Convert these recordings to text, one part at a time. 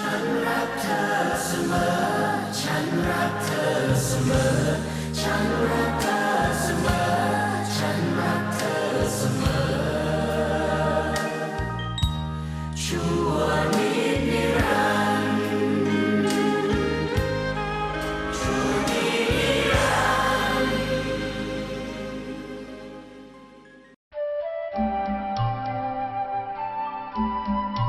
ฉันรักเธอเสมอ ฉันรักเธอเสมอ ฉันรักเธอเสมอ ฉันรักเธอเสมอ ชั่วนิดนิรันดร์ชั่วนิดนิรันดร์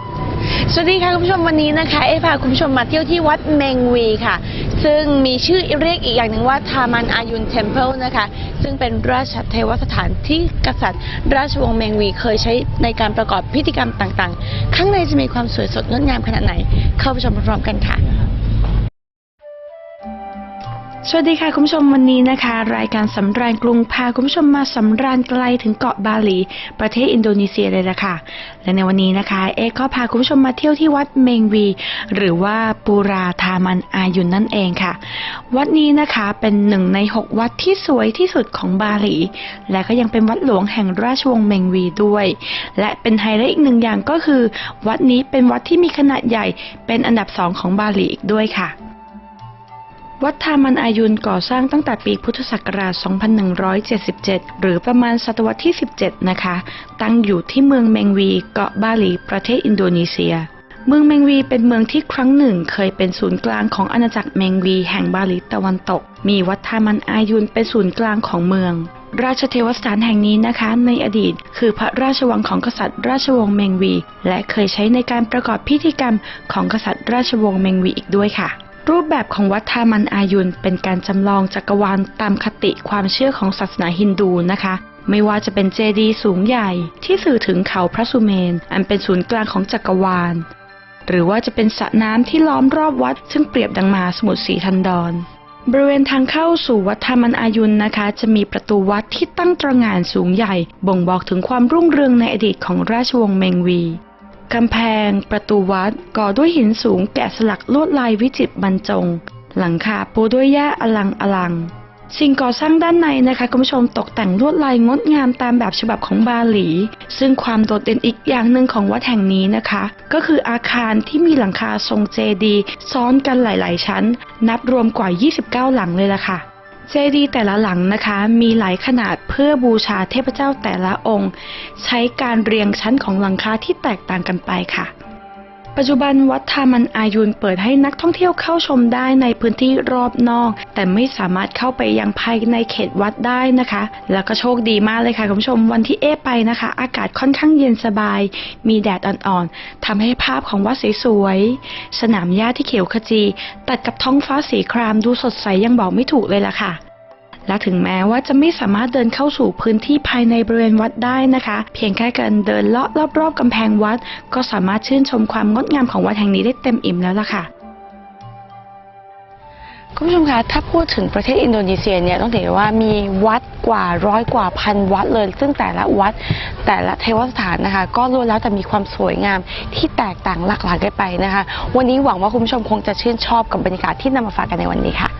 สวัสดีค่ะคุณผู้ชมวันนี้นะคะเอพาคุณผู้ชมมาเที่ยวที่วัดเมงวีค่ะ ซึ่งมีชื่อเรียกอีกอย่างหนึ่งว่าทามันอายุนเทมเพิลนะคะ ซึ่งเป็นราชเทวสถานที่กษัตริย์ ราชวงศ์เมงวีเคยใช้ในการประกอบพิธีกรรมต่างๆ ข้างในจะมีความสวยสดงดงามขนาดไหน เข้าไปชมพร้อมๆกันค่ะ สวัสดีค่ะคุณผู้ชมวันนี้นะคะ รายการสำราญกรุงพาคุณผู้ชมมาสำราญไกลถึงเกาะบาหลี ประเทศอินโดนีเซียเลยละค่ะ และในวันนี้นะคะ เอกก็พาคุณผู้ชมมาเที่ยวที่วัดเมงวี หรือว่าปูราทามันอายุนนั่นเองค่ะ วัดนี้นะคะเป็นหนึ่งในหกวัดที่สวยที่สุดของบาหลี และก็ยังเป็นวัดหลวงแห่งราชวงศ์เมงวีด้วย และเป็นไฮไลท์อีกหนึ่งอย่างก็คือ วัดนี้เป็นวัดที่มีขนาดใหญ่เป็นอันดับสองของบาหลีอีกด้วยค่ะ วัดทามันอายุนก่อสร้างตั้งแต่ปีพุทธศักราช 2177 หรือประมาณศตวรรษที่ 17 นะคะ ตั้งอยู่ที่เมืองเมงวี เกาะบาหลี ประเทศอินโดนีเซีย เมืองเมงวีเป็นเมืองที่ครั้งหนึ่งเคยเป็นศูนย์กลางของอาณาจักรเมงวีแห่งบาหลีตะวันตก มีวัดทามันอายุนเป็นศูนย์กลางของเมือง ราชเทวสถานแห่งนี้นะคะ ในอดีต คือพระราชวังของกษัตริย์ราชวงศ์เมงวี และเคยใช้ในการประกอบพิธีกรรมของกษัตริย์ราชวงศ์เมงวีอีกด้วยค่ะ รูปแบบของวัดทามันอายุนเป็นการจำลองจักรวาลตามคติความเชื่อของศาสนาฮินดูนะคะ ไม่ว่าจะเป็นเจดีย์สูงใหญ่ที่สื่อถึงเขาพระสุเมน อันเป็นศูนย์กลางของจักรวาล หรือว่าจะเป็นสระน้ำที่ล้อมรอบวัด ซึ่งเปรียบดังมาสมุทรสีทันดรบริเวณทางเข้าสู่วัดทามันอายุนนะคะ จะมีประตูวัดที่ตั้งตระหง่านสูงใหญ่ บ่งบอกถึงความรุ่งเรืองในอดีตของราชวงศ์เมงวี กำแพง ประตูวัดก่อด้วยหินสูงแกะสลักลวดลายวิจิตรบรรจง หลังคาปูด้วยหญ้าอลังอลัง สิ่งก่อสร้างด้านในนะคะคุณผู้ชมตกแต่งลวดลายงดงามตามแบบฉบับของบาหลี ซึ่งความโดดเด่นอีกอย่างหนึ่งของวัดแห่งนี้นะคะ ก็คืออาคารที่มีหลังคาทรงเจดี ซ้อนกันหลาย ๆ ชั้น นับรวมกว่า 29 หลังเลยล่ะค่ะ เจดีย์แต่ละหลังนะคะมีหลายขนาดเพื่อบูชาเทพเจ้าแต่ละองค์ ใช้การเรียงชั้นของหลังคาที่แตกต่างกันไปค่ะ ปัจจุบันวัดทามันอายุนเปิดให้นักท่องเที่ยวเข้าชมได้ในพื้นที่รอบนอก แต่ไม่สามารถเข้าไปยังภายในเขตวัดได้นะคะ แล้วก็โชคดีมากเลยค่ะคุณผู้ชมวันที่เอไปนะคะ อากาศค่อนข้างเย็นสบาย มีแดดอ่อนๆทำให้ภาพของวัดสวยๆสนามหญ้าที่เขียวขจี ตัดกับท้องฟ้าสีครามดูสดใสยังบอกไม่ถูกเลยล่ะค่ะ และถึงแม้ว่าจะไม่สามารถเดินเข้าสู่พื้นที่ภายในบริเวณวัดได้นะคะ เพียงแค่การเดินเลาะรอบๆกำแพงวัด ก็สามารถชื่นชมความงดงามของวัดแห่งนี้ได้เต็มอิ่มแล้วล่ะค่ะคุณผู้ชมคะถ้าพูดถึงประเทศอินโดนีเซียเนี่ยต้องถือว่ามีวัดกว่าร้อยกว่าพันวัดเลย ซึ่งแต่ละวัดแต่ละเทวสถานนะคะ ก็ล้วนแล้วแต่มีความสวยงามที่แตกต่างหลากหลายกันไปนะคะ วันนี้หวังว่าคุณผู้ชมคงจะชื่นชอบกับบรรยากาศที่นำมาฝากกันในวันนี้ค่ะ